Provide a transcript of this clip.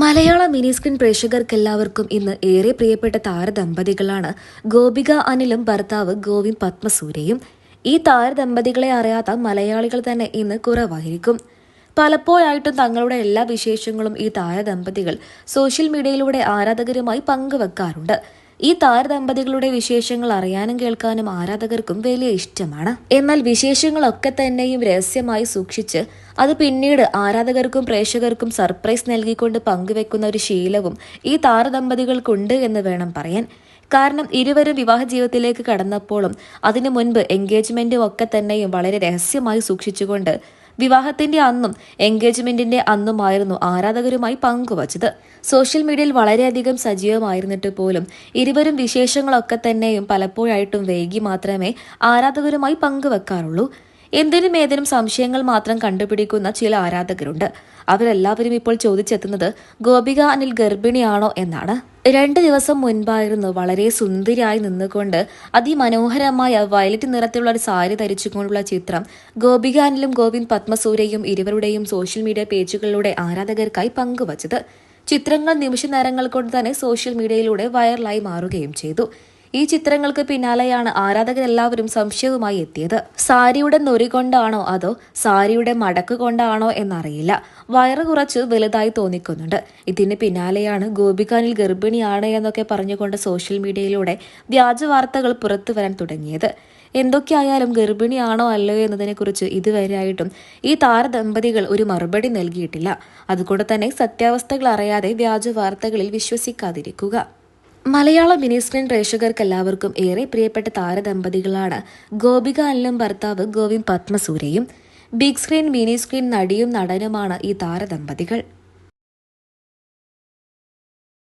മലയാള mini screen പ്രേക്ഷകർക്കെല്ലാവർക്കും ഇന്ന് ഏറെ പ്രിയപ്പെട്ട താരദമ്പതികളാണ് ഗോപിക അനിലും ഭർത്താവ് ഗോവിന്ദ് പത്മസൂര്യയും. ഈ താരദമ്പതികളെ അറിയാത്ത മലയാളികൾ തന്നെ ഇന്ന് കുറവായിരിക്കും. പലപ്പോഴായിട്ടും തങ്ങളുടെ എല്ലാ വിശേഷങ്ങളും ഈ താരദമ്പതികൾ സോഷ്യൽ മീഡിയയിലൂടെ ആരാധകരുമായി പങ്കുവെക്കാറുണ്ട്. ഈ താരദമ്പതികളുടെ വിശേഷങ്ങൾ അറിയാനും കേൾക്കാനും ആരാധകർക്കും വലിയ ഇഷ്ടമാണ്. എന്നാൽ വിശേഷങ്ങളൊക്കെ തന്നെയും രഹസ്യമായി സൂക്ഷിച്ച് അത് പിന്നീട് ആരാധകർക്കും പ്രേക്ഷകർക്കും സർപ്രൈസ് നൽകിക്കൊണ്ട് പങ്കുവെക്കുന്ന ഒരു ശീലവും ഈ താരദമ്പതികൾക്കുണ്ട് എന്ന് വേണം പറയാൻ. കാരണം ഇരുവരും വിവാഹ ജീവിതത്തിലേക്ക് കടന്നപ്പോഴും അതിനു മുൻപ് എൻഗേജ്മെന്റും ഒക്കെ തന്നെയും വളരെ രഹസ്യമായി സൂക്ഷിച്ചുകൊണ്ട് വിവാഹത്തിന്റെ അന്നും എൻഗേജ്മെന്റിന്റെ അന്നുമായിരുന്നു ആരാധകരുമായി പങ്കുവച്ചത്. സോഷ്യൽ മീഡിയയിൽ വളരെയധികം സജീവമായിരുന്നിട്ട് പോലും ഇരുവരും വിശേഷങ്ങളൊക്കെ തന്നെയും പലപ്പോഴായിട്ടും വൈകി മാത്രമേ ആരാധകരുമായി പങ്കുവെക്കാറുള്ളൂ. എന്തിനും ഏതിനും സംശയങ്ങൾ മാത്രം കണ്ടുപിടിക്കുന്ന ചില ആരാധകരുണ്ട്. അവരെല്ലാവരും ഇപ്പോൾ ചോദിച്ചെത്തുന്നത് ഗോപിക അനിൽ ഗർഭിണിയാണോ എന്നാണ്. രണ്ട് ദിവസം മുൻപായിരുന്നു വളരെ സുന്ദരിയായി നിന്നുകൊണ്ട് അതിമനോഹരമായ വയലറ്റ് നിറത്തിലുള്ള ഒരു സാരി ധരിച്ചുകൊണ്ടുള്ള ചിത്രം. ഗോപികാനിലും ഗോവിന്ദ് പത്മസൂര്യയും ഇരുവരുടെയും സോഷ്യൽ മീഡിയ പേജുകളിലൂടെ ആരാധകർക്കായി പങ്കുവച്ചത്. ചിത്രങ്ങൾ നിമിഷ നേരങ്ങൾ കൊണ്ട് തന്നെ സോഷ്യൽ മീഡിയയിലൂടെ വൈറലായി മാറുകയും ചെയ്തു. ഈ ചിത്രങ്ങൾക്ക് പിന്നാലെയാണ് ആരാധകരെല്ലാവരും സംശയവുമായി എത്തിയത്. സാരിയുടെ നൊരി കൊണ്ടാണോ അതോ സാരിയുടെ മടക്ക് കൊണ്ടാണോ എന്നറിയില്ല. വയറ് കുറച്ച് വലുതായി തോന്നിക്കുന്നുണ്ട്. ഇതിന് പിന്നാലെയാണ് ഗോപികാനിൽ ഗർഭിണിയാണ് എന്നൊക്കെ പറഞ്ഞുകൊണ്ട് സോഷ്യൽ മീഡിയയിലൂടെ വ്യാജ വാർത്തകൾ പുറത്തു വരാൻ തുടങ്ങിയത്. എന്തൊക്കെയായാലും ഗർഭിണിയാണോ അല്ലയോ എന്നതിനെക്കുറിച്ച് ഇതുവരെയായിട്ടും ഈ താരദമ്പതികൾ ഒരു മറുപടി നൽകിയിട്ടില്ല. അതുകൊണ്ട് തന്നെ സത്യാവസ്ഥകൾ അറിയാതെ വ്യാജ വാർത്തകളിൽ വിശ്വസിക്കാതിരിക്കുക. മലയാള മിനി സ്ക്രീൻ പ്രേക്ഷകർക്ക് എല്ലാവർക്കും ഏറെ പ്രിയപ്പെട്ട താരദമ്പതികളാണ് ഗോപിക അല്ലും ഭർത്താവ് ഗോവിന്ദ് പത്മസൂര്യയും ബിഗ് സ്ക്രീൻ മിനി സ്ക്രീൻ നടിയും നടനുമാണ് ഈ താരദമ്പതികൾ.